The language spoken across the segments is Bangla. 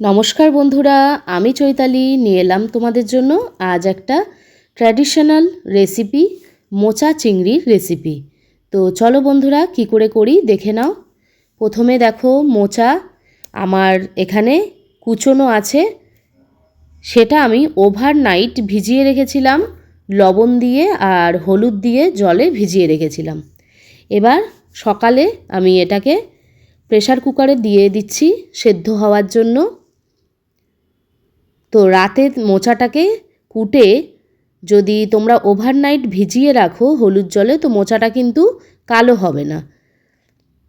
নমস্কার বন্ধুরা, আমি চৈতালি, নিয়ে এলাম তোমাদের জন্য আজ একটা ট্র্যাডিশনাল রেসিপি মোচা চিংড়ির রেসিপি তো চলো বন্ধুরা, কি করে করি দেখে নাও। প্রথমে দেখো মোচা, আমার এখানে কুচনো আছে। সেটা আমি ওভারনাইট ভিজিয়ে রেখেছিলাম, লবণ দিয়ে আর হলুদ দিয়ে জলে ভিজিয়ে রেখেছিলাম। এবার সকালে আমি এটাকে প্রেশার কুকারে দিয়ে দিচ্ছি সেদ্ধ হওয়ার জন্য। তো রাতে মোচাটাকে কুটে যদি তোমরা ওভারনাইট ভিজিয়ে রাখো হলুদ জলে, তো মোচাটা কিন্তু কালো হবে না।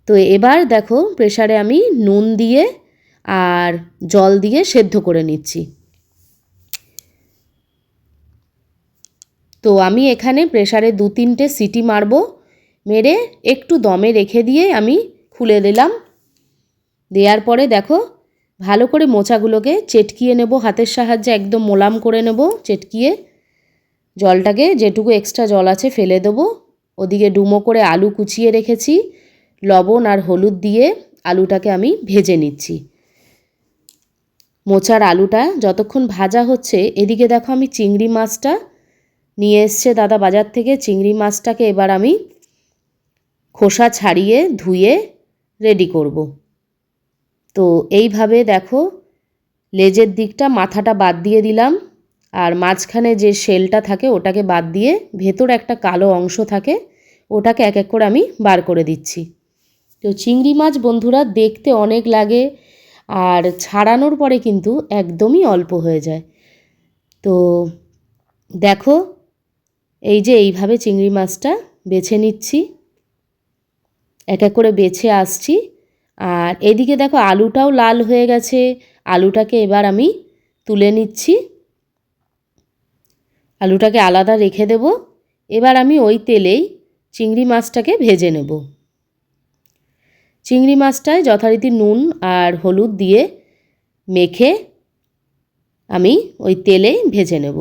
তো এবার দেখো প্রেশারে আমি নুন দিয়ে আর জল দিয়ে সেদ্ধ করে নিচ্ছি। তো আমি এখানে প্রেশারে দু তিনটে সিটি মারব, মেরে একটু দমে রেখে দিয়ে আমি খুলে দিলাম। দেওয়ার পরে দেখো ভালো করে মোচাগুলোকে চেটকিয়ে নেব, হাতের সাহায্যে একদম মোলাম করে নেব, চেটকিয়ে। জলটাকে যেটুকু এক্সট্রা জল আছে ফেলে দেবো। ওদিকে ডুমো করে আলু কুচিয়ে রেখেছি, লবণ আর হলুদ দিয়ে আলুটাকে আমি ভেজে নিচ্ছি। মোচার আলুটা যতক্ষণ ভাজা হচ্ছে, এদিকে দেখো আমি চিংড়ি মাছটা নিয়ে এসছে দাদা বাজার থেকে। চিংড়ি মাছটাকে এবার আমি খোসা ছাড়িয়ে ধুয়ে রেডি করব। তো এইভাবে দেখো, লেজের দিকটা মাথাটা বাদ দিয়ে দিলাম, আর মাঝখানে যে শেলটা থাকে ওটাকে বাদ দিয়ে ভেতর একটা কালো অংশ থাকে, ওটাকে এক এক করে আমি বার করে দিচ্ছি। তো চিংড়ি মাছ বন্ধুরা দেখতে অনেক লাগে, আর ছাড়ানোর পরে কিন্তু একদমই অল্প হয়ে যায়। তো দেখো, এই যে এইভাবে চিংড়ি মাছটা বেছে নিচ্ছি, এক এক করে বেছে আসছি। আর এদিকে দেখো আলুটাও লাল হয়ে গেছে। আলুটাকে এবার আমি তুলে নিচ্ছি। আলুটাকে আলাদা রেখে দেব। এবার আমি ওই তেলেই চিংড়ি মাছটাকে ভেজে নেব। চিংড়ি মাছটায় যথারীতি নুন আর হলুদ দিয়ে মেখে আমি ওই তেলে ভেজে নেব।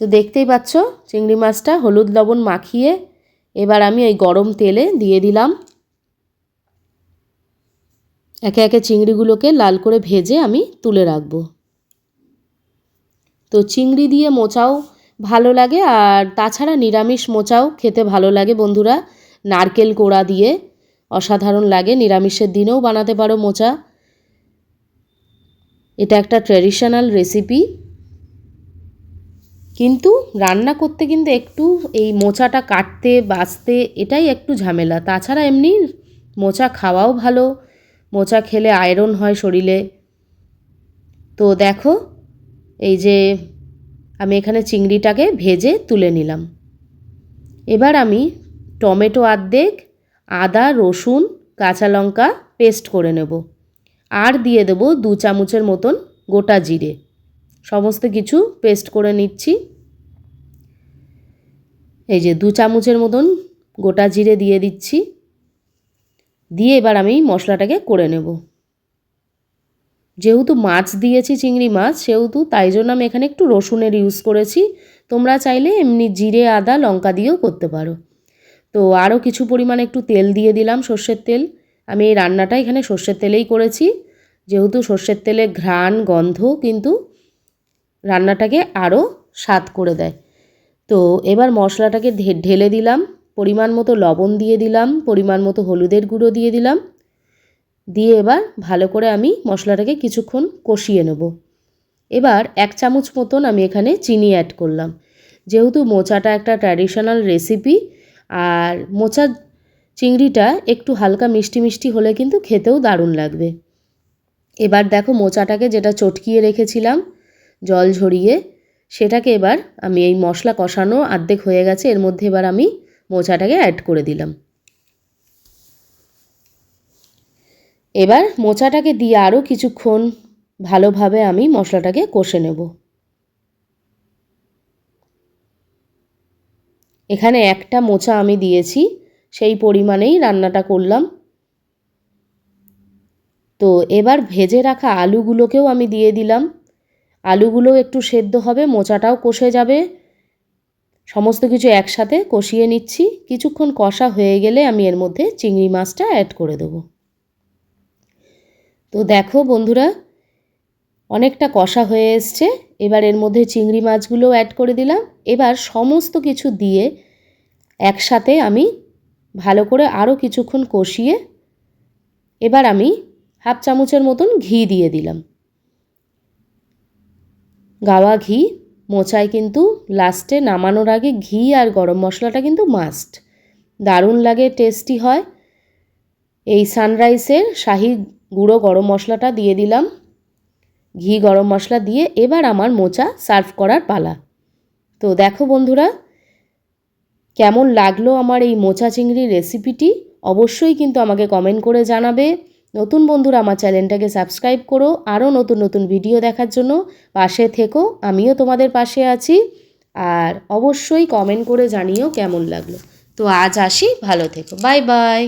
তো দেখতেই পাচ্ছ, চিংড়ি মাছটা হলুদ লবণ মাখিয়ে এবার আমি ওই গরম তেলে দিয়ে দিলাম। একে একে চিংড়িগুলোকে লাল করে ভেজে আমি তুলে রাখব। তো চিংড়ি দিয়ে মোচাও ভালো লাগে আর তাছাড়া নিরামিষ মোচাও খেতে ভালো লাগে বন্ধুরা। নারকেল কোড়া দিয়ে অসাধারণ লাগে, নিরামিষের দিনেও বানাতে পারো মোচা। এটা একটা ট্র্যাডিশনাল রেসিপি। কিন্তু রান্না করতে কিন্তু একটু এই মোচাটা কাটতে বাছতে এটাই একটু ঝামেলা। তাছাড়া এমনি মোচা খাওয়াও ভালো। মোচা খেলে আয়রন হয় শরীরে। তো দেখো, এই যে আমি এখানে চিংড়িটাকে ভেজে তুলে নিলাম। এবার আমি টমেটো আর্ধেক আদা, রসুন, কাঁচা লঙ্কা পেস্ট করে নেব। আর দিয়ে দেবো দু চামচের মতন গোটা জিরে। সমস্ত কিছু পেস্ট করে নিচ্ছি। এই যে দু চামচের মতন গোটা জিরে দিয়ে দিচ্ছি। দিয়ে এবার আমি মশলাটাকে করে নেব। যেহেতু মাছ দিয়েছি, চিংড়ি মাছ, সেহেতু তাই জন্য আমি এখানে একটু রসুনের ইউজ করেছি। তোমরা চাইলে এমনি জিরে, আদা, লঙ্কা দিয়েও করতে পারো। তো আরও কিছু পরিমাণে একটু তেল দিয়ে দিলাম সর্ষের তেল। আমি এই রান্নাটা এখানে সর্ষের তেলেই করেছি। যেহেতু সর্ষের তেলে ঘ্রাণ, গন্ধ কিন্তু রান্নাটাকে আরও স্বাদ করে দেয়। তো এবার মশলাটাকে ঢেলে দিলাম, পরিমাণ মতো লবণ দিয়ে দিলাম, পরিমাণ মতো হলুদের গুঁড়ো দিয়ে দিলাম, দিয়ে এবার ভালো করে আমি মশলাটাকে কিছুক্ষণ কষিয়ে নেব। এবার এক চামচ মতন আমি এখানে চিনি অ্যাড করলাম। যেহেতু মোচাটা একটা ট্র্যাডিশনাল রেসিপি আর মোচা চিংড়িটা একটু হালকা মিষ্টি মিষ্টি হলে কিন্তু খেতেও দারুণ লাগবে। এবার দেখো মোচাটাকে যেটা চটকিয়ে রেখেছিলাম, জল ঝরিয়ে সেটাকে এবার আমি এই মশলা কষানো আর্ধেক হয়ে গেছে, এর মধ্যে এবার আমি মোচাটাকে অ্যাড করে দিলাম। এবার মোচাটাকে দিয়ে আরও কিছুক্ষণ ভালোভাবে আমি মশলাটাকে কষে নেব। এখানে একটা মোচা আমি দিয়েছি, সেই পরিমাণেই রান্নাটা করলাম। তো এবার ভেজে রাখা আলুগুলোকেও আমি দিয়ে দিলাম। আলুগুলো একটু সেদ্ধ হবে, মোচাটাও কষে যাবে। সমস্ত কিছু একসাথে কষিয়ে নিচ্ছি। কিছুক্ষণ কষা হয়ে গেলে আমি এর মধ্যে চিংড়ি মাছটা অ্যাড করে দেবো। তো দেখো বন্ধুরা, অনেকটা কষা হয়ে এসছে। এবার এর মধ্যে চিংড়ি মাছগুলোও অ্যাড করে দিলাম। এবার সমস্ত কিছু দিয়ে একসাথে আমি ভালো করে আরও কিছুক্ষণ কষিয়ে এবার আমি হাফ চামচের মতন ঘি দিয়ে দিলাম। গাওয়া ঘি, মোচায় কিন্তু লাস্টে নামানোর আগে ঘি আর গরম মশলাটা কিন্তু মাস্ট দারুণ লাগে টেস্টি হয়। এই সানরাইসের শাহি গুঁড়ো গরম মশলাটা দিয়ে দিলাম। ঘি গরম মশলা দিয়ে এবার আমার মোচা সার্ভ করার পালা। তো দেখো বন্ধুরা, কেমন লাগল আমার এই মোচা চিংড়ির রেসিপিটি অবশ্যই কিন্তু আমাকে কমেন্ট করে জানাবে। নতুন বন্ধুরা আমার চ্যানেলটাকে সাবস্ক্রাইব করো, আরও নতুন নতুন ভিডিও দেখার জন্য পাশে থেকো, আমিও তোমাদের পাশে আছি। আর অবশ্যই কমেন্ট করে জানিও কেমন লাগল। তো আজ আসি, ভালো থেকো বাই বাই